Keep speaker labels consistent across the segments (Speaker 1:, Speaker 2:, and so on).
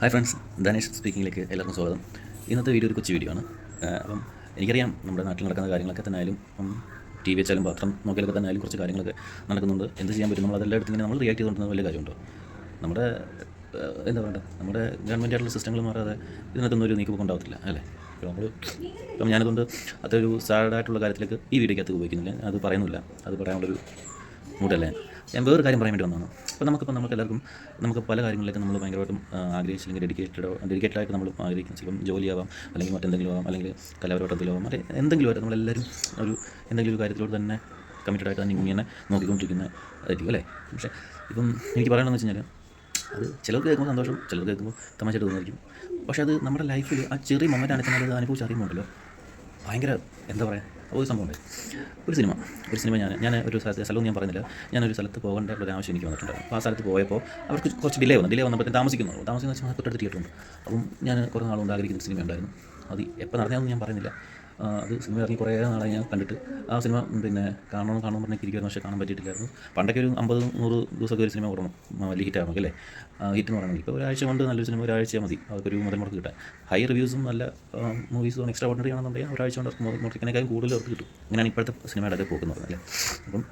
Speaker 1: Hi friends Dhanesh സ്പീക്കിങ്ങിലേക്ക് എല്ലാവർക്കും സ്വാഗതം. ഇന്നത്തെ വീഡിയോ ഒരു കൊച്ചു വീഡിയോ ആണ്. അപ്പം എനിക്കറിയാം നമ്മുടെ നാട്ടിൽ നടക്കുന്ന കാര്യങ്ങളൊക്കെ തന്നെ ആയാലും ടി വി വെച്ചാലും പത്രം നോക്കിയാലൊക്കെ തന്നെ ആയാലും കുറച്ച് കാര്യങ്ങളൊക്കെ നടക്കുന്നുണ്ട്. എന്ത് ചെയ്യാൻ പറ്റും? നമ്മൾ അതെല്ലാം എടുത്ത് ഇങ്ങനെ നമ്മൾ റിയാക്ട് ചെയ്തുകൊണ്ടിരുന്ന വലിയ കാര്യമുണ്ടോ? നമ്മുടെ എന്താ പറയുക നമ്മുടെ ഗവൺമെന്റ് ആയിട്ടുള്ള സിസ്റ്റങ്ങൾ മാറാതെ ഇതിനകത്തൊന്നും ഒരു നീക്കുപോക്ക് ഉണ്ടാവത്തില്ല അല്ലേ? നമ്മൾ ഇപ്പം ഞാനതുകൊണ്ട് അതൊരു സാഡായിട്ടുള്ള കാര്യത്തിലേക്ക് ഈ വീഡിയോക്കകത്ത് ഉപയോഗിക്കുന്നില്ല അത് പറയുന്നില്ല. അത് പറയാനുള്ളൊരു മൂടല്ലേ ഞാൻ വേറൊരു കാര്യം പറയാൻ വേണ്ടി വന്നതാണ്. അപ്പോൾ നമുക്കിപ്പോൾ നമുക്ക് എല്ലാവർക്കും നമുക്ക് പല കാര്യങ്ങളിലേക്ക് നമ്മൾ ഭയങ്കരമായിട്ടും ആഗ്രഹിച്ചു ആഗ്രഹിച്ചില്ലെങ്കിൽ ഡെഡിക്കേറ്റഡോ ഡെഡിക്കേറ്റഡ് ആയിട്ട് നമ്മൾ ആഗ്രഹിക്കും. ചിലപ്പം ജോലിയാവാം അല്ലെങ്കിൽ മറ്റെന്തെങ്കിലും ആവാം അല്ലെങ്കിൽ കലാപരവട്ടത്തിലാവാം മറ്റേ എന്തെങ്കിലും ആയിട്ട് നമ്മളെല്ലാവരും ഒരു എന്തെങ്കിലും ഒരു കാര്യത്തിലൂടെ തന്നെ കമ്മിറ്റഡ് ആയിട്ട് തന്നെ ഇങ്ങനെ നോക്കിക്കൊണ്ടിരിക്കുന്ന ആയിരിക്കും അല്ലേ? പക്ഷേ ഇപ്പം എനിക്ക് പറയണമെന്ന് വെച്ച് കഴിഞ്ഞാൽ അത് ചിലർക്ക് കേൾക്കുമ്പോൾ സന്തോഷം ചിലർക്ക് കേൾക്കുമ്പോൾ തമാശയായിട്ട് തോന്നുമായിരിക്കും പക്ഷേ അത് നമ്മുടെ ലൈഫിൽ ആ ചെറിയ മൊമെന്റ് ആണെങ്കിൽ അത് അനുഭവിച്ച് ഭയങ്കര എന്താ പറയുക ഒരു സംഭവമുണ്ട്. ഒരു സിനിമ ഒരു സിനിമ ഞാൻ ഞാൻ ഒരു സ്ഥലത്ത് സ്ഥലവും ഞാൻ പറയുന്നില്ല. ഞാനൊരു സ്ഥലത്ത് പോകേണ്ട ഒരു ആവശ്യം എനിക്ക് വന്നിട്ടുണ്ട്. അപ്പോൾ ആ സ്ഥലത്ത് പോയപ്പോൾ അവർക്ക് കുറച്ച് ഡിലേ വന്നു. ഡിലേ വന്നപ്പോൾ താമസിക്കുന്നു. താമസിക്കുന്ന വെച്ചാൽ തൊട്ടടുത്ത് തിയേറ്ററുണ്ട് അപ്പം ഞാൻ കുറേ നാളുകൊണ്ട് ആഗ്രഹിക്കുന്ന സിനിമ ഉണ്ടായിരുന്നു. അത് എപ്പോൾ നടന്നതെന്ന് ഞാൻ പറയുന്നില്ല. അത് സിനിമ ഇറങ്ങി കുറേ നാളായി ഞാൻ കണ്ടിട്ട്. ആ സിനിമ പിന്നെ കാണണം കാണണം പറഞ്ഞാൽ ഇരിക്കുമായിരുന്നു പക്ഷേ കാണാൻ പറ്റിയിട്ടില്ലായിരുന്നു. പണ്ടൊക്കെ ഒരു അമ്പത് നൂറ് ദിവസമൊക്കെ ഒരു സിനിമ ഓടണം. വലിയ ഹിറ്റ് ആകുമ്പോൾ അല്ലേ? ഹിറ്റ് എന്ന് പറയണമെങ്കിൽ ഇപ്പോൾ ഒരാഴ്ച കൊണ്ട് നല്ലൊരു സിനിമ ഒരാഴ്ച മതി. അതൊക്കെ ഒരു മുതൽ മുടക്ക് കിട്ടാൻ ഹൈ റിവ്യൂസും നല്ല മൂവീസും എക്സ്ട്രാ ഓർഡിനറി ആണെന്നുണ്ടെങ്കിൽ ഒരാഴ്ച കൊണ്ട് മുടക്കിനേക്കാൾ കൂടുതൽ അവർക്ക് കിട്ടും. ഇങ്ങനെയാണ് ഇപ്പോഴത്തെ സിനിമയുടെ ഒക്കെ പോക്കുന്നത് അല്ലേ? അപ്പം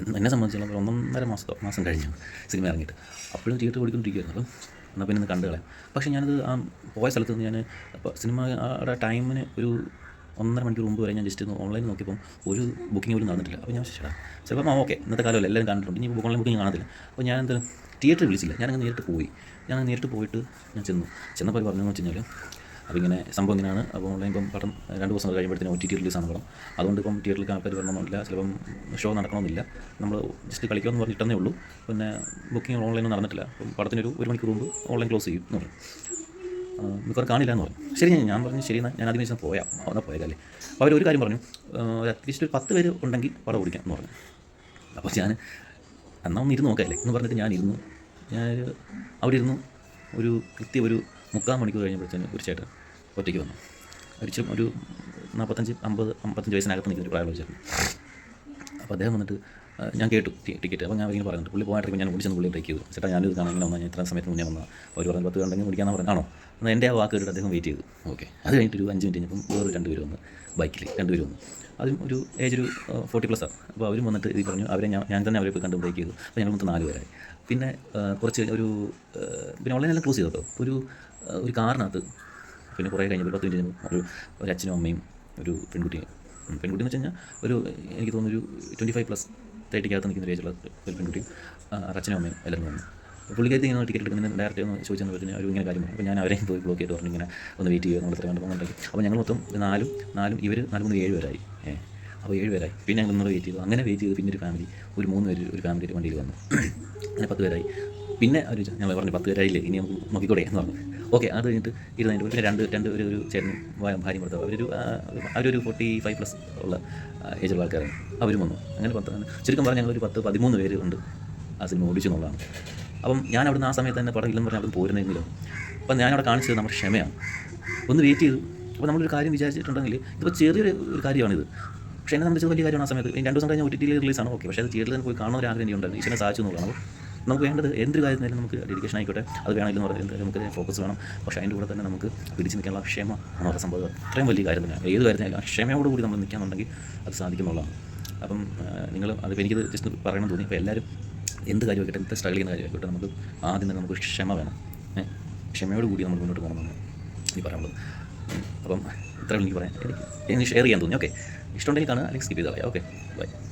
Speaker 1: എന്ന് സംബന്ധിച്ചിടത്തോളം ഒന്നൊന്നര മാസത്തോ മാസം കഴിഞ്ഞു സിനിമ ഇറങ്ങിയിട്ട്. അപ്പോഴും തിയേറ്റർ ഓടിക്കൊണ്ടിരിക്കുകയായിരുന്നു അപ്പം എന്നാൽ പിന്നെ ഒന്ന് കണ്ടു കളയാം. പക്ഷേ ഞാനത് ആ പോയ സ്ഥലത്ത് നിന്ന് ഞാൻ സിനിമയുടെ ടൈമിന് ഒരു ഒന്നര മണിക്കൂർ മുമ്പ് വരെ ഞാൻ ജസ്റ്റ് ഒന്ന് ഓൺലൈനിൽ നോക്കിയപ്പോൾ ഒരു ബുക്കിംഗ് പോലും നടന്നിട്ടില്ല. അപ്പോൾ ഞാൻ ചേട്ടാ ചിലപ്പോൾ ആ ഓക്കെ ഇന്നത്തെ കാലമല്ല എല്ലാവരും കണ്ടിട്ടുണ്ട് ഇനി ഓൺലൈൻ ബുക്കിംഗ് കാണത്തില്ല. അപ്പോൾ ഞാൻ എന്താ തിയേറ്ററിൽ വിളിച്ചില്ല. ഞാനങ്ങ് നേരിട്ട് പോയി. ഞാൻ നേരിട്ട് പോയിട്ട് ഞാൻ ചെന്നു. ചെന്നപ്പോൾ പറഞ്ഞതെന്ന് വെച്ച് കഴിഞ്ഞാൽ അപ്പോൾ ഇങ്ങനെ സംഭവം ഇങ്ങനെയാണ് അപ്പോൾ ഓൺലൈൻ ഇപ്പം പടം രണ്ട് ദിവസം കഴിയുമ്പോഴത്തേനും ഒ ടി ടി റിലീസാണ് പടം. അതുകൊണ്ട് ഇപ്പം തിയേറ്ററിൽ ആൾക്കാർ വരണമെന്നില്ല. ചിലപ്പം ഷോ നടക്കണമെന്നില്ല. നമ്മൾ ജസ്റ്റ് കളിക്കുമെന്ന് പറഞ്ഞിട്ടേ ഉള്ളൂ. പിന്നെ ബുക്കിംഗ് ഓൺലൈനിൽ നടന്നിട്ടില്ല. അപ്പം പടത്തിനൊരു ഒരു മണിക്കൂർ മുമ്പ് ഓൺലൈൻ ക്ലോസ് ചെയ്യും എന്ന് പറഞ്ഞു. മിക്കവാറും കാണില്ല എന്ന് പറഞ്ഞു. ശരി ഞാൻ ഞാൻ പറഞ്ഞു ശരി ഞാൻ ആദ്യം ശേഷം പോയാൽ അവിടെ പോയതല്ലേ അപ്പോൾ അവർ ഒരു കാര്യം പറഞ്ഞു. അറ്റ്ലീസ്റ്റ് ഒരു പത്ത് പേര് ഉണ്ടെങ്കിൽ പടം ഓടിക്കാം എന്ന് പറഞ്ഞു. അപ്പോൾ ഞാൻ എന്നാൽ ഒന്ന് ഇരുന്ന് നോക്കാമല്ലേ എന്ന് പറഞ്ഞിട്ട് ഞാൻ ഇരുന്നു. ഞാൻ അവിടെ ഇരുന്നു. ഒരു കൃത്യം ഒരു മുക്കാൽ മണിക്കൂർ കഴിഞ്ഞപ്പോഴത്തേന് ഒരു ചേട്ടൻ ഒറ്റയ്ക്ക് വന്നു. ഒരു ഒരു നാൽപ്പത്തഞ്ച് അമ്പത് അമ്പത്തഞ്ച് വയസ്സിനകത്ത് നിൽക്കുന്ന ഒരു പ്രായമുള്ള ചേട്ടൻ. അപ്പോൾ അദ്ദേഹം വന്നിട്ട് ഞാൻ കേട്ടു ടിക്കറ്റ്. അപ്പോൾ ഞാൻ ഇങ്ങനെ പറയുന്നുണ്ട് പുള്ളി പോകാനായിട്ട് ഞാൻ വിളിച്ചെന്ന് പുള്ളി ബ്രേക്ക് ചെയ്തു. ചേട്ടാ ഞാനിത് കാണാൻ വന്നാൽ ഞാൻ ഇത്ര സമയത്ത് മുന്നേ വന്നാൽ അവർ പറഞ്ഞു പത്ത് കണ്ടെങ്കിൽ വിളിക്കാമെന്ന് പറഞ്ഞു ആണോ? എന്നാൽ എന്റെ ആ വാക്ക് അദ്ദേഹം വെയിറ്റ് ചെയ്തു. ഓക്കെ അത് കഴിഞ്ഞിട്ട് ഒരു അഞ്ച് മിനിറ്റ് കഴിഞ്ഞപ്പം വേറൊരു രണ്ട് പേര് വന്നു ബൈക്കിൽ രണ്ട് പേര് വന്നു. അതും ഒരു ഏജ് ഒരു ഫോർട്ടി പ്ലസ് ആണ് അപ്പോൾ അവരും വന്നിട്ട് ഇത് പറഞ്ഞു അവരെ ഞാൻ ഞാൻ തന്നെ അവരെ പോയി കണ്ട് ബ്രേക്ക് ചെയ്തു. അപ്പോൾ ഞങ്ങൾ മൊത്തം നാല് പേരായി. പിന്നെ കുറച്ച് ഒരു പിന്നെ ഓൺലൈനെല്ലാം ക്ലോസ് ചെയ്തു? കേട്ടോ ഒരു ഒരു കാറിനകത്ത് പിന്നെ കുറേ കഴിഞ്ഞപ്പോൾ പത്ത് മിനിറ്റ് ഒരു ഒരു അച്ഛനും അമ്മയും ഒരു പെൺകുട്ടിയും. പെൺകുട്ടി എന്ന് വെച്ച് കഴിഞ്ഞാൽ ഒരു എനിക്ക് തോന്നുന്നു ഒരു ട്വന്റി ഫൈവ് പ്ലസ് തേർട്ടിക്കകത്ത് നിൽക്കുന്ന ഒരു ഒരു പെൺകുട്ടിയും ആ, അച്ഛനും അമ്മയും എല്ലാവരും വന്നു. പുള്ളിക്കാരത്തി ഇങ്ങനെ ടിക്കറ്റ് എടുക്കുന്നതിന് ഡയറക്റ്റ് ഒന്ന് ചോദിച്ചെന്ന് പറഞ്ഞാൽ അവർ ഇങ്ങനെ കാര്യം പറഞ്ഞു. അപ്പോൾ ഞാൻ അവരെയും പോയി ബ്ലോക്ക് ചെയ്ത്. പറഞ്ഞു ഇങ്ങനെ ഒന്ന് വെയിറ്റ് ചെയ്യുക നമ്മൾ എത്ര വേണ്ട പോകുന്നുണ്ടെങ്കിൽ അപ്പോൾ ഞങ്ങൾ മൊത്തം നാലും നാലും ഇവർ നാല് മൂന്ന് ഏഴ് പേരായി. ഏ അപ്പോൾ ഏഴ് പേരായി. പിന്നെ ഞങ്ങൾ നിങ്ങൾ വെയിറ്റ് ചെയ്തു. അങ്ങനെ വെയിറ്റ് ചെയ്ത് പിന്നെ ഒരു ഫാമിലി ഒരു മൂന്ന് പേര് ഒരു ഫാമിലി വണ്ടിയിൽ വന്നു. അങ്ങനെ പത്ത് പേരായി. പിന്നെ ഒരു ഞങ്ങൾ പറഞ്ഞു പത്ത് പേരായില്ലേ ഇനി നമുക്ക് നോക്കിക്കൂടെ എന്ന് പറഞ്ഞു. ഓക്കെ അത് കഴിഞ്ഞിട്ട് ഇരുന്നതിന്റെ പിന്നെ രണ്ട് രണ്ട് ഒരു ഒരു ചേട്ടനും ഭാര്യയും ഭർത്താവ് അവരൊരു അവരൊരു ഫോർട്ടി ഫൈവ് പ്ലസ് ഉള്ള ഏജുള്ള ആൾക്കാരാണ്. അവരും വന്നു. അങ്ങനെ പത്ത് ചുരുക്കം പറഞ്ഞാൽ ഒരു പത്ത് പതിമൂന്ന് പേര് ഉണ്ട് ആ സിനിമ ഓടിച്ചു എന്നുള്ളതാണ്. അപ്പം ഞാൻ അവിടുന്ന് ആ സമയത്ത് തന്നെ പടം ഇല്ലെന്ന് പറഞ്ഞാൽ അവിടെ പോരുന്നെങ്കിലും അപ്പം ഞാനവിടെ കാണിച്ചത് നമ്മുടെ ക്ഷമയാണ്. ഒന്ന് വെയിറ്റ് ചെയ്തു. അപ്പോൾ നമ്മളൊരു കാര്യം വിചാരിച്ചിട്ടുണ്ടെങ്കിൽ ഇപ്പോൾ ചെറിയൊരു ഒരു കാര്യമാണിത്. പക്ഷേ എന്നെ സംബന്ധിച്ച് വലിയ കാര്യമാണ് ആ സമയത്ത്. രണ്ട് ദിവസം കഴിഞ്ഞാൽ ഒ ടി ടിയിൽ റിലീസാണ് ഓക്കെ പക്ഷേ അത് തിയേറ്ററിൽ തന്നെ പോയി കാണുന്ന ഒരു ആഗ്രഹം ഉണ്ടായിരുന്നു ഈശ്വരനെ സാധിച്ചു എന്നുള്ളതാണ്. നമുക്ക് വേണ്ടത് എന്തൊരു കാര്യത്തിനായാലും നമുക്ക് ഡെഡിക്കേഷൻ ആയിക്കോട്ടെ. അത് വേണമെന്ന് പറയുന്നത് നമുക്ക് നമുക്ക് ഫോക്കസ് വേണം. പക്ഷേ അതിന്റെ കൂടെ തന്നെ നമുക്ക് പിടിച്ച് നിൽക്കാനുള്ള ക്ഷമ എന്ന് പറയുന്ന സംഭവം. അത്രയും വലിയ കാര്യം തന്നെയാണ്. ഏത് കാര്യത്തിനായാലും ആ ക്ഷമയോട് കൂടി നമ്മൾ നിൽക്കാന്നുണ്ടെങ്കിൽ അത് സാധിക്കുന്നുള്ളതാണ്. അപ്പം നിങ്ങൾ അത് എനിക്ക് ജസ്റ്റ് പറയണം തോന്നി. അപ്പോൾ എല്ലാവരും എന്ത് കാര്യമായിക്കോട്ടെ എന്ത് സ്ട്രഗിൾ ചെയ്യുന്ന കാര്യമായിക്കോട്ടെ നമുക്ക് ആദ്യം തന്നെ നമുക്ക് ക്ഷമ വേണം. ക്ഷമയോട് കൂടി നമ്മൾ മുന്നോട്ട് പോകണമെന്നാണ് ഈ പറയാനുള്ളത്. ഉം. അപ്പം ഇത്രയും എനിക്ക് പറയാം എനിക്ക് ഷെയർ ചെയ്യാൻ തോന്നി. ഓക്കെ ഇഷ്ടമുണ്ടെങ്കിൽ കാണുക അല്ലെങ്കിൽ സ്കിപ്പ് ചെയ്താൽ ഓക്കെ ബൈ